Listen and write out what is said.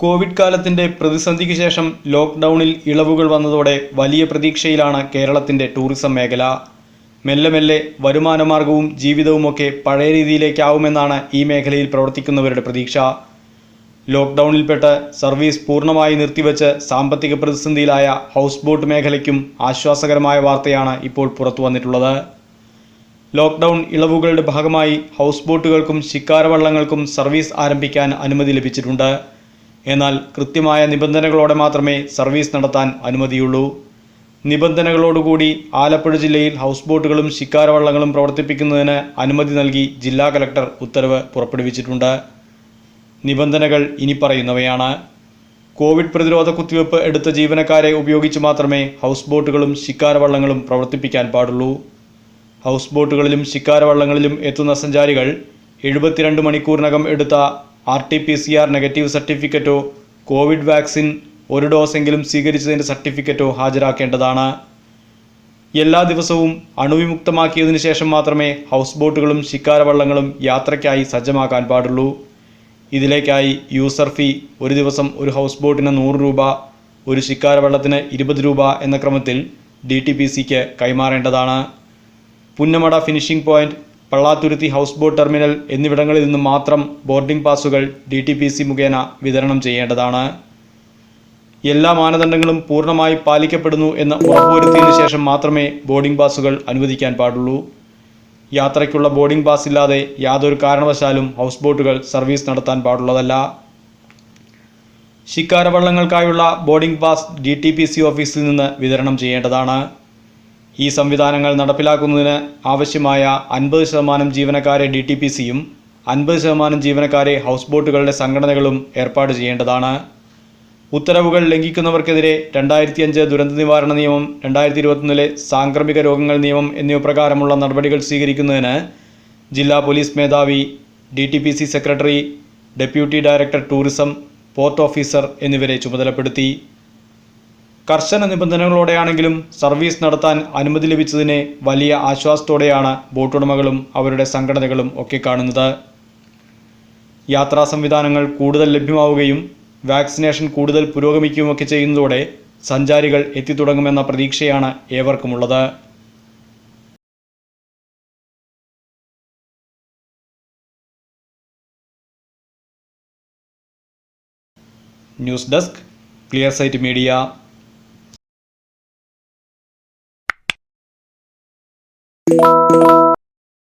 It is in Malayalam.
കോവിഡ് കാലത്തിന്റെ പ്രതിസന്ധിക്ക് ശേഷം ലോക്ക്ഡൗണിൽ ഇളവുകൾ വന്നതോടെ വലിയ പ്രതീക്ഷയിലാണ് കേരളത്തിന്റെ ടൂറിസം മേഖല. മെല്ലെ മെല്ലെ വരുമാനമാർഗവും ജീവിതവുമൊക്കെ പഴയ രീതിയിലേക്കാവുമെന്നാണ് ഈ മേഖലയിൽ പ്രവർത്തിക്കുന്നവരുടെ പ്രതീക്ഷ. ലോക്ക്ഡൌണിൽപ്പെട്ട് സർവീസ് പൂർണമായി നിർത്തിവെച്ച് സാമ്പത്തിക പ്രതിസന്ധിയിലായ ഹൗസ് ബോട്ട് മേഖലയ്ക്കും ആശ്വാസകരമായ വാർത്തയാണ് ഇപ്പോൾ പുറത്തു വന്നിട്ടുള്ളത്. ലോക്ക്ഡൗൺ ഇളവുകളുടെ ഭാഗമായി ഹൗസ് ബോട്ടുകൾക്കും ശിക്കാരവള്ളങ്ങൾക്കും സർവീസ് ആരംഭിക്കാൻ അനുമതി ലഭിച്ചിട്ടുണ്ട്. എന്നാൽ കൃത്യമായ നിബന്ധനകളോടെ മാത്രമേ സർവീസ് നടത്താൻ അനുമതിയുള്ളൂ. നിബന്ധനകളോടുകൂടി ആലപ്പുഴ ജില്ലയിൽ ഹൗസ് ബോട്ടുകളും ശിക്കാരവള്ളങ്ങളും പ്രവർത്തിപ്പിക്കുന്നതിന് അനുമതി നൽകി ജില്ലാ കലക്ടർ ഉത്തരവ് പുറപ്പെടുവിച്ചിട്ടുണ്ട്. നിബന്ധനകൾ ഇനി പറയുന്നവയാണ്. കോവിഡ് പ്രതിരോധ കുത്തിവയ്പ്പ് എടുത്ത ജീവനക്കാരെ ഉപയോഗിച്ച് മാത്രമേ ഹൗസ് ബോട്ടുകളും ശിക്കാരവള്ളങ്ങളും പ്രവർത്തിപ്പിക്കാൻ പാടുള്ളൂ. ഹൗസ് ബോട്ടുകളിലും ശിക്കാരവള്ളങ്ങളിലും എത്തുന്ന സഞ്ചാരികൾ എഴുപത്തിരണ്ട് മണിക്കൂറിനകം എടുത്ത R T P C R negative സർട്ടിഫിക്കറ്റോ Covid vaccine ഒരു ഡോസെങ്കിലും സ്വീകരിച്ചതിന്റെ സർട്ടിഫിക്കറ്റോ ഹാജരാക്കേണ്ടതാണ്. എല്ലാ ദിവസവും അണുവിമുക്തമാക്കിയതിന് ശേഷം മാത്രമേ ഹൗസ് ബോട്ടുകളും ശിക്കാരവള്ളങ്ങളും യാത്രയ്ക്കായി സജ്ജമാക്കാൻ പാടുള്ളൂ. ഇതിലേക്കായി യൂസർ ഫീ ഒരു ദിവസം ഒരു ഹൗസ് ബോട്ടിന് നൂറ് രൂപ ഒരു ശിക്കാരവള്ളത്തിന് ഇരുപത് രൂപ എന്ന ക്രമത്തിൽ ഡി ടി പി സിക്ക് കൈമാറേണ്ടതാണ്. Punnamada finishing point Pallathuruthy house boat terminal എന്നിവിടങ്ങളിൽ നിന്നും മാത്രം ബോർഡിംഗ് പാസുകൾ ഡി ടി പി സി മുഖേന വിതരണം ചെയ്യേണ്ടതാണ്. എല്ലാ മാനദണ്ഡങ്ങളും പൂർണമായി പാലിക്കപ്പെടുന്നു എന്ന് ഉറപ്പുവരുത്തിയതിനു ശേഷം മാത്രമേ ബോർഡിംഗ് പാസുകൾ അനുവദിക്കാൻ പാടുള്ളൂ. യാത്രയ്ക്കുള്ള ബോർഡിംഗ് പാസ് ഇല്ലാതെ യാതൊരു കാരണവശാലും ഹൗസ് ബോട്ടുകൾ സർവീസ് നടത്താൻ പാടുള്ളതല്ല. ശിക്കാരവള്ളങ്ങൾക്കായുള്ള boarding pass D T P C ഓഫീസിൽ നിന്ന് വിതരണം ചെയ്യേണ്ടതാണ്. ഈ സംവിധാനങ്ങൾ നടപ്പിലാക്കുന്നതിന് ആവശ്യമായ അൻപത് ശതമാനം ജീവനക്കാരെ ഡി ടി പി സിയും അൻപത് ശതമാനം ജീവനക്കാരെ ഹൗസ് ബോട്ടുകളുടെ സംഘടനകളും ഏർപ്പാട് ചെയ്യേണ്ടതാണ്. ഉത്തരവുകൾ ലംഘിക്കുന്നവർക്കെതിരെ രണ്ടായിരത്തി അഞ്ച് ദുരന്ത നിവാരണ നിയമം രണ്ടായിരത്തി ഇരുപത്തൊന്നിലെ സാംക്രമിക രോഗങ്ങൾ നിയമം എന്നിവ പ്രകാരമുള്ള നടപടികൾ സ്വീകരിക്കുന്നതിന് ജില്ലാ പോലീസ് മേധാവി D T P C secretary deputy director tourism port officer എന്നിവരെ ചുമതലപ്പെടുത്തി. കർശന നിബന്ധനകളോടെയാണെങ്കിലും സർവീസ് നടത്താൻ അനുമതി ലഭിച്ചതിനെ വലിയ ആശ്വാസത്തോടെയാണ് ബോട്ടുടമകളും അവരുടെ സംഘടനകളും ഒക്കെ കാണുന്നത്. യാത്രാ സംവിധാനങ്ങൾ കൂടുതൽ ലഭ്യമാവുകയും വാക്സിനേഷൻ കൂടുതൽ പുരോഗമിക്കുകയുമൊക്കെ ചെയ്യുന്നതോടെ സഞ്ചാരികൾ എത്തിത്തുടങ്ങുമെന്ന പ്രതീക്ഷയാണ് ഏവർക്കുമുള്ളത്. News desk media.